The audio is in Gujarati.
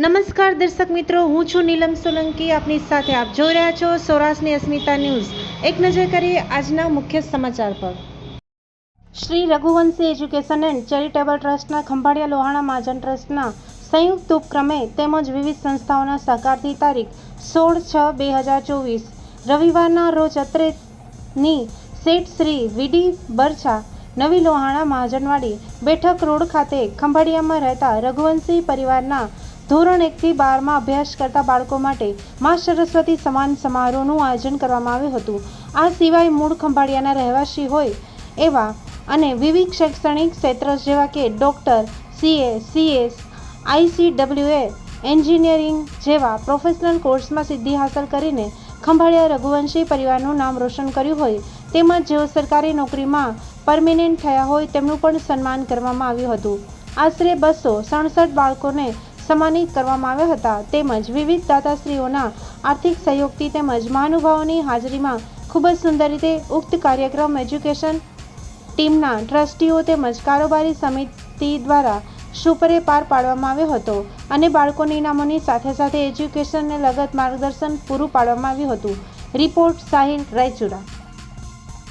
નમસ્કાર દર્શક મિત્રો, હું છું નીલમ સોલંકી. આપની સાથે આપ જોઈ રહ્યા છો સૌરાષ્ટ્રની અસ્મિતા ન્યૂઝ. એક નજર કરીએ આજના મુખ્ય સમાચાર પર. Shri Raghuvanshi education and charitable ટ્રસ્ટના ખંભાળિયા લોહાણા મહાજન ટ્રસ્ટના સંયુક્ત ઉપક્રમે તેમજ વિવિધ સંસ્થાઓના સહકારથી તારીખ સોળ છ બે હજાર ચોવીસ, રવિવારના રોજ અત્રેની શેઠ શ્રી વીડી બરછા, નવી લોહાણા મહાજનવાડી બેઠક રોડ ખાતે ખંભાળિયામાં રહેતા રઘુવંશી પરિવારના ધોરણ એકથી બારમાં અભ્યાસ કરતા બાળકો માટે મા સરસ્વતી સમાન સમારોહનું આયોજન કરવામાં આવ્યું હતું. આ સિવાય મૂળ ખંભાળિયાના રહેવાસી હોય એવા અને વિવિધ શૈક્ષણિક ક્ષેત્ર જેવા કે doctor, CA, CS ICWA engineering જેવા પ્રોફેશનલ કોર્સમાં સિદ્ધિ હાંસલ કરીને ખંભાળિયા રઘુવંશી પરિવારનું નામ રોશન કર્યું હોય તેમજ જેઓ સરકારી નોકરીમાં પરમેનન્ટ થયા હોય તેમનું પણ સન્માન કરવામાં આવ્યું હતું. આશરે બસો સડસઠ બાળકોને સન્માનિત કરવામાં આવ્યા હતા. તેમજ વિવિધ દાતાશ્રીઓના આર્થિક સહયોગથી તેમજ મહાનુભાવોની હાજરીમાં ખૂબ જ સુંદર રીતે ઉક્ત કાર્યક્રમ એજ્યુકેશન ટીમના ટ્રસ્ટીઓ તેમજ કારોબારી સમિતિ દ્વારા સુપરે પાર પાડવામાં આવ્યો હતો અને બાળકોની ઇનામોની સાથે સાથે એજ્યુકેશનને લગત માર્ગદર્શન પૂરું પાડવામાં આવ્યું હતું. રિપોર્ટ સાહિલ રાયચુરા.